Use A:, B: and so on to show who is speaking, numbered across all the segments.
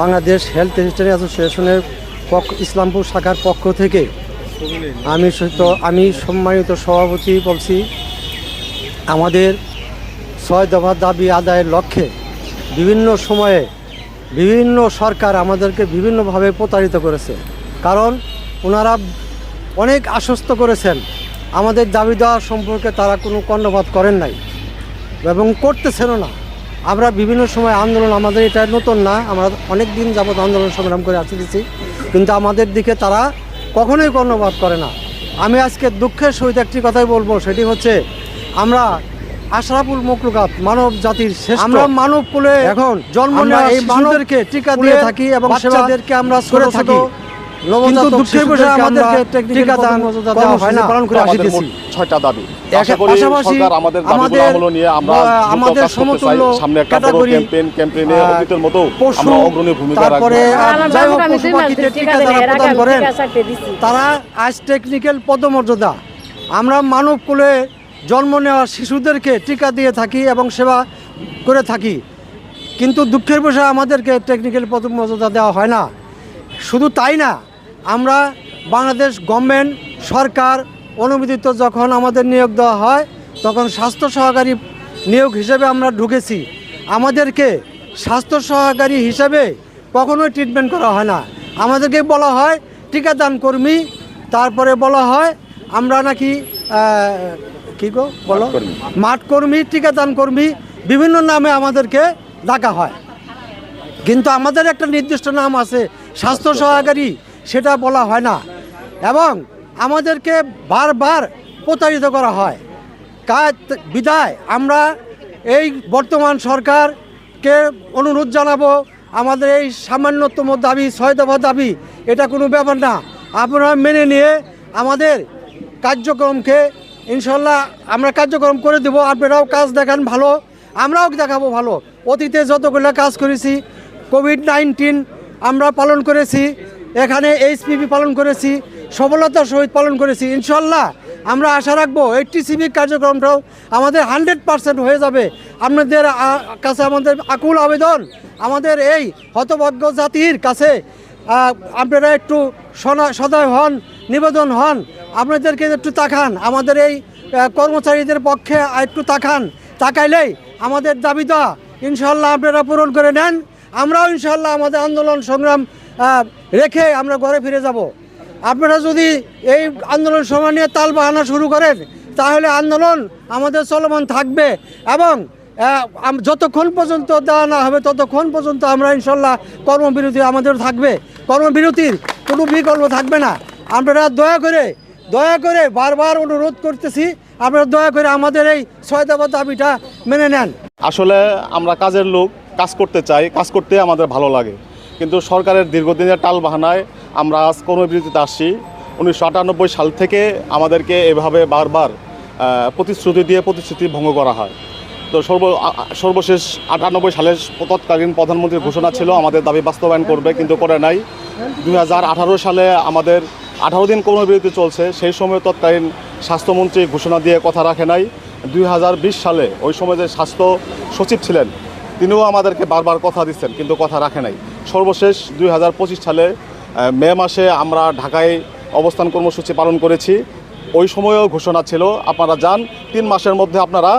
A: Bangladesh health registry অ্যাসোসিয়েশনের পক্ষ ইসলামপুর শাখার পক্ষ থেকে আমি সহিত, আমি সম্মানিত সভাপতি বলছি, আমাদের ছয় দফা দাবি আদায়ের লক্ষ্যে বিভিন্ন সময়ে বিভিন্ন সরকার আমাদেরকে বিভিন্নভাবে প্রতারিত করেছে। কারণ ওনারা অনেক আশ্বস্ত করেছেন, আমাদের দাবি দেওয়া সম্পর্কে তারা কোনো কর্ণপাত করেন নাই এবং করতেছেনও না। আমরা বিভিন্ন সময় আন্দোলন আমাদের এটা নতুন না আমরা অনেক দিন যাবৎ আন্দোলন সংগ্রাম করে আসতেছি কিন্তু আমাদের দিকে তারা কখনোই কর্ণপাত করে না। আমি আজকে দুঃখের সহিত একটি কথাই বলব সেটি হচ্ছে আমরা আশরাফুল মকলুকাত মানব জাতির শেষ আমরা মানব কুলে এখন জন্ম নেওয়া
B: এই
A: মানুষদেরকে টিকা দিয়ে থাকি এবং
B: বাচ্চাদেরকে আমরা
A: করে
B: ছোট
A: থাকি।
B: কিন্তু দুঃখের বিষয় আমাদেরকে
A: টিকা দান দেওয়া হয় না পালন করে আসিতেছি
C: ছয়টা দাবি।
A: এর
C: আশা করি
A: পাশাপাশি
C: আমাদের দাবিগুলো নিয়ে আমরা
A: আমাদের
C: কাজ করতে চাই।
A: সমতুল্য
C: সামনে একটা বড় ক্যাম্পেইন ক্যাম্পেইনে অতীতের মতো আমরা অগ্রণী ভূমিকা রাখব।
A: তারপরে আহ,
D: আমার
A: যাই হোক পশু টিকা যারা প্রদান করেন। তারা আজ টেকনিক্যাল পদমর্যাদা। আমরা মানব কুলে জন্ম নেওয়া শিশুদেরকে টিকা দিয়ে থাকি এবং সেবা করে থাকি। কিন্তু দুঃখের বিষয় আমাদেরকে টেকনিক্যাল পদমর্যাদা দেওয়া হয় না। শুধু তাই না আমরা বাংলাদেশ গভর্নমেন্ট সরকার অনুমোদিত যখন আমাদের নিয়োগ দেওয়া হয় তখন স্বাস্থ্য সহকারী নিয়োগ হিসেবে আমরা ঢুকেছি। আমাদেরকে স্বাস্থ্য সহকারী হিসেবে কখনোই ট্রিটমেন্ট করা হয় না। আমাদেরকে বলা হয় টিকাদান কর্মী। তারপরে বলা হয় আমরা নাকি কী কি গো বলো। মাঠ কর্মী টিকাদান কর্মী বিভিন্ন নামে আমাদেরকে ডাকা হয়। কিন্তু আমাদের একটা নির্দিষ্ট নাম আছে স্বাস্থ্য সহকারী সেটা বলা হয় না। এবং আমাদেরকে বারবার প্রতারিত করা হয়। কাজ বিদায়, আমরা এই বর্তমান সরকারকে অনুরোধ জানাব, আমাদের এই সামান্যতম দাবি, ছয় দফা দাবি, এটা কোনো ব্যাপার না। আপনারা মেনে নিয়ে আমাদের কার্যক্রমকে ইনশাল্লাহ আমরা কার্যক্রম করে দেবো। আপনারাও কাজ দেখান ভালো, আমরাও দেখাবো ভালো। অতীতে যতগুলো কাজ করেছি কোভিড নাইন্টিন আমরা পালন করেছি এখানে এইচপিভি পালন করেছি সফলতার সহিত পালন করেছি। ইনশাল্লাহ আমরা আশা রাখব এই টিসিবি কার্যক্রমটাও আমাদের হান্ড্রেড পার্সেন্ট হয়ে যাবে। আপনাদের কাছে আমাদের আকুল আবেদন, আমাদের এই হতভাগ্য জাতির কাছে আপনারা একটু সদয় হন, নিবেদন হন, আপনাদেরকে একটু তাকান, আমাদের এই কর্মচারীদের পক্ষে একটু তাকান, তাকাইলেই আমাদের দাবি ইনশাল্লাহ আপনারা পূরণ করে নেন। আমরাও ইনশাল্লাহ আমাদের আন্দোলন সংগ্রাম রেখে আমরা ঘরে ফিরে যাব। আপনারা যদি এই আন্দোলন সময় নিয়ে তাল বাহানা শুরু করেন, তাহলে আন্দোলন আমাদের চলমান থাকবে এবং যতক্ষণ পর্যন্ত দেওয়া না হবে, ততক্ষণ পর্যন্ত আমরা ইনশাল্লাহ কর্মবিরতি আমাদের থাকবে। কর্মবিরতির কোনো বিকল্প থাকবে না। আপনারা দয়া করে দয়া করে বারবার অনুরোধ করতেছি, আপনারা দয়া করে আমাদের এই দফা দাবিটা মেনে নেন।
C: আসলে আমরা কাজের লোক, কাজ করতে চাই, কাজ করতে আমাদের ভালো লাগে। কিন্তু সরকারের দীর্ঘদিনের টাল বাহানায় আমরা আজ কর্মবিরতিতে আসছি। উনিশশো আটানব্বই সাল থেকে আমাদেরকে এভাবে বারবার প্রতিশ্রুতি দিয়ে প্রতিশ্রুতি ভঙ্গ করা হয়। তো সর্ব সর্বশেষ আটানব্বই সালের তৎকালীন প্রধানমন্ত্রীর ঘোষণা ছিল আমাদের দাবি বাস্তবায়ন করবে, কিন্তু করে নাই। দুই হাজার আঠারো সালে আমাদের আঠারো দিন কর্মবিরতি চলছে, সেই সময় তৎকালীন স্বাস্থ্যমন্ত্রী ঘোষণা দিয়ে কথা রাখে নাই। দুই হাজার বিশ সালে ওই সময় যে স্বাস্থ্য সচিব ছিলেন, তিনিও আমাদেরকে বারবার কথা দিচ্ছেন, কিন্তু কথা রাখে নাই। সর্বশেষ দুই হাজার পঁচিশ সালে মে মাসে আমরা ঢাকায় অবস্থান কর্মসূচি পালন করেছি। ওই সময়েও ঘোষণা ছিল, আপনারা যান, তিন মাসের মধ্যে আপনারা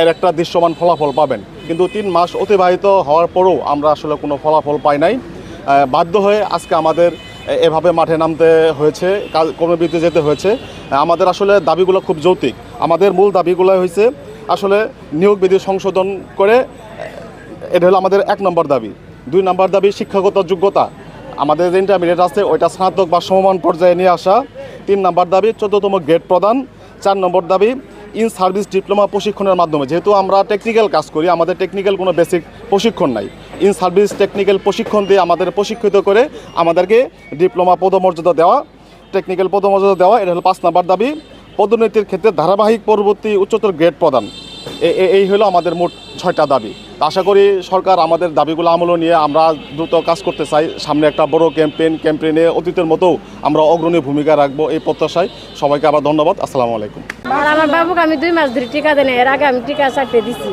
C: এর একটা দৃশ্যমান ফলাফল পাবেন। কিন্তু তিন মাস অতিবাহিত হওয়ার পরেও আমরা আসলে কোনো ফলাফল পাই নাই। বাধ্য হয়ে আজকে আমাদের এভাবে মাঠে নামতে হয়েছে কর্মবিরতি যেতে হয়েছে। আমাদের আসলে দাবিগুলো খুব যৌক্তিক। আমাদের মূল দাবিগুলো হয়েছে আসলে নিয়োগ বিধি সংশোধন করে এটা হলো আমাদের এক নম্বর দাবি। দুই নম্বর দাবি, শিক্ষাগত যোগ্যতা। আমাদের যে ইন্টারমিডিয়েট আছে, ওইটা স্নাতক বা সমমান পর্যায়ে নিয়ে আসা। তিন নম্বর দাবি, চোদ্দতম গ্রেড প্রদান। চার নম্বর দাবি ইন সার্ভিস ডিপ্লোমা প্রশিক্ষণের মাধ্যমে। যেহেতু আমরা টেকনিক্যাল কাজ করি, আমাদের টেকনিক্যাল কোনো বেসিক প্রশিক্ষণ নাই। ইন সার্ভিস টেকনিক্যাল প্রশিক্ষণ দিয়ে আমাদের প্রশিক্ষিত করে আমাদেরকে ডিপ্লোমা পদমর্যাদা দেওয়া টেকনিক্যাল পদমর্যাদা দেওয়া, এটা হলো পাঁচ নম্বর দাবি। পদোন্নতির ক্ষেত্রে ধারাবাহিক পরবর্তী উচ্চতর গ্রেড প্রদান। এই হলো আমাদের মোট ছয়টা দাবি। আশা করি সরকার আমাদের দাবিগুলো আমলও নিয়ে আমরা দ্রুত কাজ করতে চাই। সামনে একটা বড় ক্যাম্পেইন, ক্যাম্পেইনে অতীতের মতো আমরা অগ্রণী ভূমিকা রাখব এই প্রত্যাশায়। সবাইকে আবার ধন্যবাদ। আসসালামু আলাইকুম।
D: আমার বাবুকে আমি দুই মাস ধরে টিকা দেন এর আগে আমি টিকা চারটে দিছি।